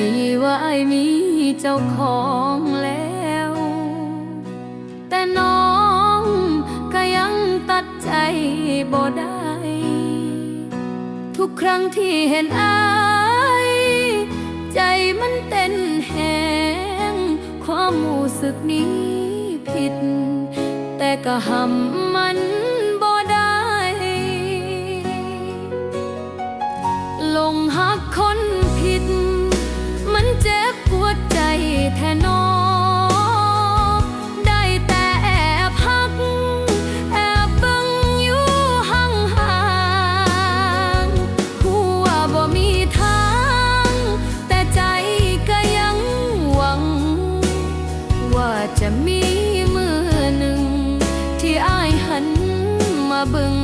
ดีว่ามีเจ้าของแล้ว แต่น้องก็ยังตัดใจบ่ได้ ทุกครั้งที่เห็นอาย ใจมันเต้นแหงความรู้สึกนี้ผิด แต่ก็หำมันบ่ได้ ลงหักคน แท้นอไดแต่พัก แอบบิ่งอยู่ห่างหัวบ่มีทาง แต่ใจก็ยังหวัง ว่าจะมีมือหนึ่ง ที่อ้ายหันมาบิ่ง